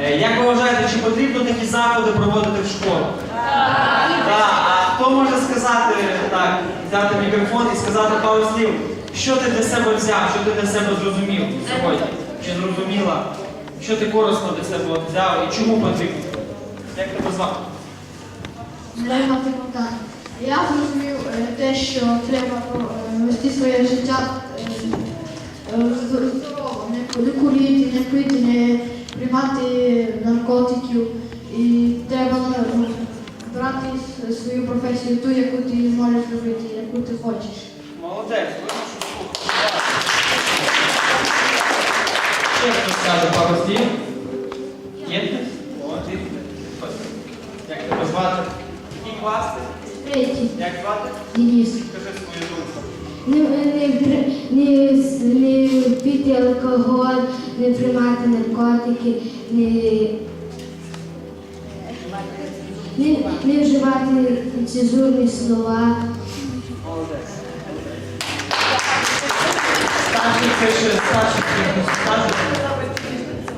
Е, Як ви вважаєте, чи потрібно такі заходи проводити в школах? Так. А хто може сказати так, взяти мікрофон і сказати пару слів, що ти для себе взяв, що ти для себе зрозумів сьогодні? Чи зрозуміла? Що ти корисно для себе взяв і чому потрібно? Як тебе звати? Звати Богдан. Я зрозумів е, те, що треба е, вести своє життя здорово, не, не курити, не пити, не приймати наркотиків. І треба ну, брати свою професію, ту, яку ти можеш робити, яку ти хочеш. Молодець, Ще хтось скаже пару слів? Є. Як тебе звати? Який клас? Третій. Як звати? Денис. Скажи свою думку. Не, не, не, не пити алкоголь, не приймати наркотики, не, не, не вживати цензурні слова. Старший це старший, це старший.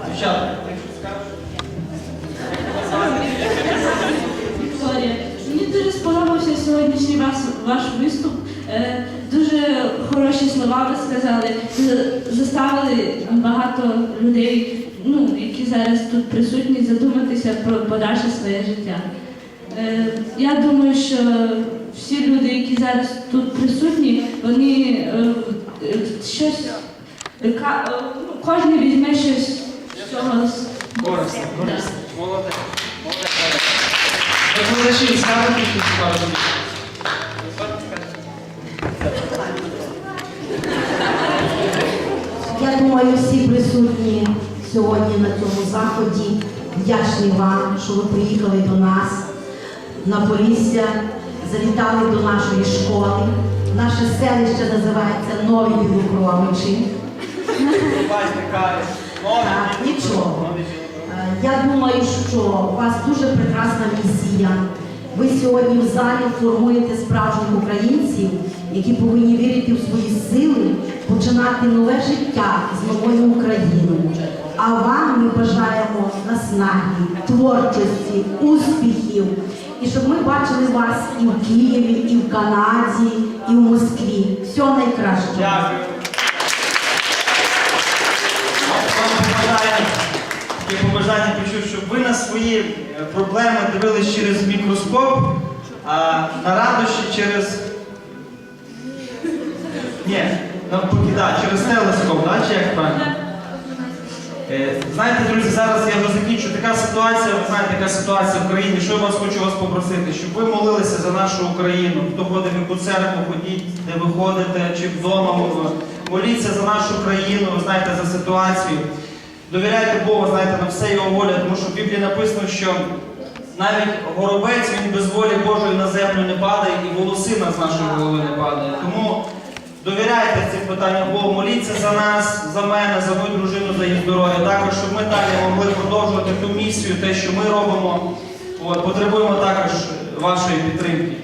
Дівчата, ти щось скажеш? Мені дуже сподобався сьогоднішній ваш, ваш виступ. Е, Дуже хороші слова ви сказали. Заставили багато людей, ну, які зараз тут присутні, задуматися про подальше своє життя. Е, Я думаю, що всі люди, які зараз тут присутні, вони е, щось ну, кожен візьме щось з цього. Корисно, корисно. Молодець. Молодець. Викладачі, скажете щось пару слів? Я думаю, всі присутні сьогодні на цьому заході вдячні вам, що ви приїхали до нас на Полісся, завітали до нашої школи. Наше селище називається Нові Білокровичі. Так, нічого. Е, Я думаю, що у вас дуже прекрасна місія. Ви сьогодні в залі формуєте справжніх українців, які повинні вірити в свої сили, починати нове життя з новою Україною. А вам ми бажаємо наснаги, творчості, успіхів. І щоб ми бачили вас і в Києві, і в Канаді, і в Москві. Всього найкращого. Дякую. Таке побажання почув, щоб ви на свої е, проблеми дивились через мікроскоп, а на радощі через. Навпаки, да, через телескоп, да, чи як правильно? Е, Знаєте, друзі, зараз я вже закінчу. Така ситуація, ви знаєте, така ситуація в країні. Що я вас хочу вас попросити, щоб ви молилися за нашу Україну. Хто ходить в яку церкву, ходіть, де ви ходите, чи вдома. Моліться за нашу країну, ви знаєте, за ситуацію. Довіряйте Богу, знаєте, на все його воля, тому що в Біблії написано, що навіть горобець він без волі Божої на землю не падає, і волосина з нашої голови не падає. Тому довіряйте цим питанням Богу, моліться за нас, за мене, за мою дружину, за її здоров'я. Також, щоб ми далі могли продовжувати ту місію, те, що ми робимо. От, потребуємо також вашої підтримки.